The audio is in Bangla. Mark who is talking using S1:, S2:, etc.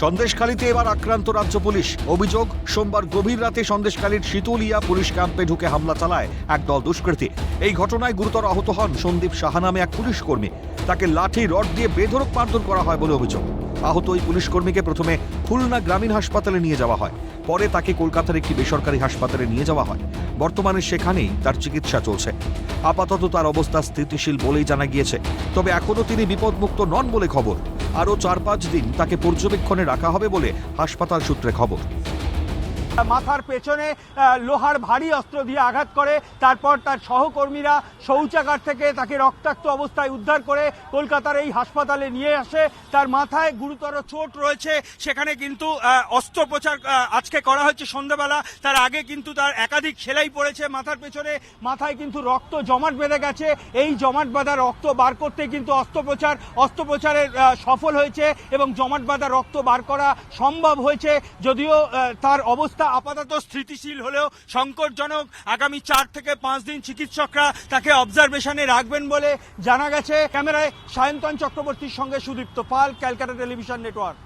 S1: সন্দেশখালীতে এবার আক্রান্ত রাজ্য পুলিশ। অভিযোগ, সোমবার গভীর রাতে সন্দেশখালীর শীতলিয়া পুলিশ ক্যাম্পে ঢুকে হামলা চালায় একদল দুষ্কৃতী। এই ঘটনায় গুরুতর আহত হন সন্দীপ সাহা নামে এক পুলিশ কর্মী। তাকে লাঠি, রড দিয়ে বেধড়ক মারধর করা হয় বলে অভিযোগ। আহত ওই পুলিশ কর্মীকে প্রথমে খুলনা গ্রামীণ হাসপাতালে নিয়ে যাওয়া হয়। পরে তাকে কলকাতার একটি বেসরকারি হাসপাতালে নিয়ে যাওয়া হয়। বর্তমানে সেখানেই তার চিকিৎসা চলছে। আপাতত তার অবস্থা স্থিতিশীল বলেই জানা গিয়েছে। তবে এখনও তিনি বিপদমুক্ত নন বলে খবর। আরও চার পাঁচ দিন তাকে পর্যবেক্ষণে রাখা হবে বলে হাসপাতাল সূত্রে খবর।
S2: মাথার পেছনে লোহার ভারী অস্ত্র দিয়ে আঘাত করে, তারপর তার সহকর্মীরা শৌচাগার থেকে তাকে রক্তাক্ত অবস্থায় উদ্ধার করে কলকাতার এই হাসপাতালে নিয়ে আসে। তার মাথায় গুরুতর চোট রয়েছে। সেখানে কিন্তু অস্ত্রোপচার আজকে করা হয়েছে সন্ধ্যাবেলা। তার আগে কিন্তু তার একাধিক সেলাই পড়েছে মাথার পেছনে। মাথায় কিন্তু রক্ত জমাট বেঁধে গেছে। এই জমাট বাঁধা রক্ত বার করতে কিন্তু অস্ত্রোপচার, অস্ত্রোপচারের সফল হয়েছে এবং জমাট বাঁধা রক্ত বার করা সম্ভব হয়েছে। যদিও তার তার অবস্থা আপাতত স্থিতিশীল হলেও সংকটজনক আগামী চার থেকে পাঁচ দিন চিকিৎসকরা তাকে অবজারভেশনে রাখবেন বলে জানা গেছে। ক্যামেরায় সায়ন্তন চক্রবর্তীর সঙ্গে সুদীপ্ত পাল, ক্যালকাটা টেলিভিশন নেটওয়ার্ক।